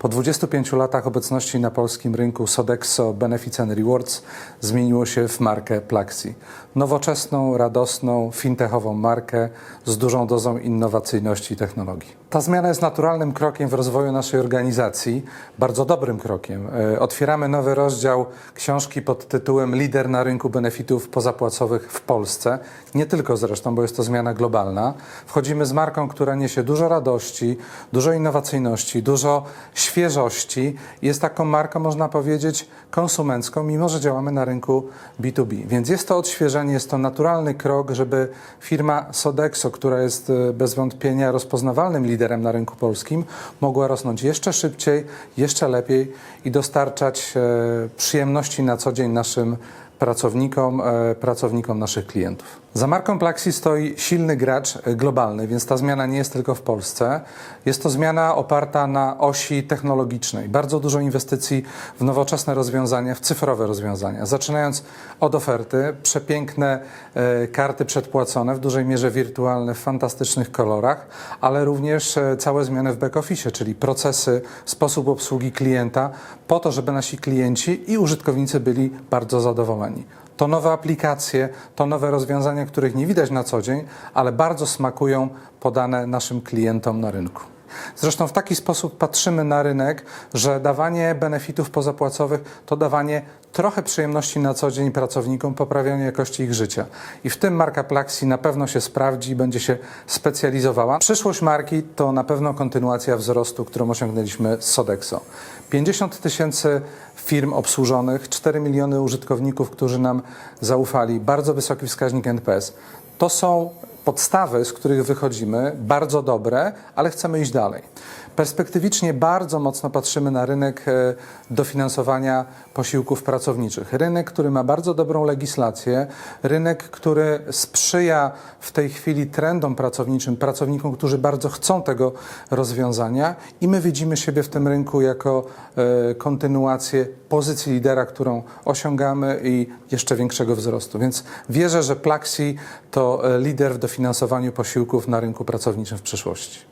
Po 25 latach obecności na polskim rynku Sodexo Benefits and Rewards zmieniło się w markę Plaxi. Nowoczesną, radosną, fintechową markę z dużą dozą innowacyjności i technologii. Ta zmiana jest naturalnym krokiem w rozwoju naszej organizacji, bardzo dobrym krokiem. E, Otwieramy nowy rozdział książki pod tytułem Lider na rynku benefitów pozapłacowych w Polsce. Nie tylko zresztą, bo jest to zmiana globalna. Wchodzimy z marką, która niesie dużo radości, dużo innowacyjności, dużo świeżości. Jest taką marką, można powiedzieć, konsumencką, mimo że działamy na rynku B2B. Więc jest to odświeżenie, jest to naturalny krok, żeby firma Sodexo, która jest e, bez wątpienia rozpoznawalnym liderem na rynku polskim, mogła rosnąć jeszcze szybciej, jeszcze lepiej i dostarczać e, przyjemności na co dzień naszym pracownikom, e, pracownikom naszych klientów. Za marką Plaxi stoi silny gracz globalny, więc ta zmiana nie jest tylko w Polsce. Jest to zmiana oparta na osi technologicznej. Bardzo dużo inwestycji w nowoczesne rozwiązania, w cyfrowe rozwiązania. Zaczynając od oferty, przepiękne e, karty przedpłacone, w dużej mierze wirtualne, w fantastycznych kolorach, ale również e, całe zmiany w back-office, czyli procesy, sposób obsługi klienta, po to, żeby nasi klienci i użytkownicy byli bardzo zadowoleni. To nowe aplikacje, to nowe rozwiązania, których nie widać na co dzień, ale bardzo smakują podane naszym klientom na rynku. Zresztą w taki sposób patrzymy na rynek, że dawanie benefitów pozapłacowych to dawanie trochę przyjemności na co dzień pracownikom, poprawianie jakości ich życia. I w tym marka Plaxi na pewno się sprawdzi i będzie się specjalizowała. Przyszłość marki to na pewno kontynuacja wzrostu, którą osiągnęliśmy z Sodexo. 50 tysięcy firm obsłużonych, 4 miliony użytkowników, którzy nam zaufali, bardzo wysoki wskaźnik NPS. To są podstawy, z których wychodzimy, bardzo dobre, ale chcemy iść dalej. Perspektywicznie bardzo mocno patrzymy na rynek e, dofinansowania posiłków pracowniczych. Rynek, który ma bardzo dobrą legislację, rynek, który sprzyja w tej chwili trendom pracowniczym, pracownikom, którzy bardzo chcą tego rozwiązania i my widzimy siebie w tym rynku jako e, kontynuację pozycji lidera, którą osiągamy i jeszcze większego wzrostu. Więc wierzę, że Plaxi to e, lider w dofinansowaniu posiłków na rynku pracowniczym w przyszłości.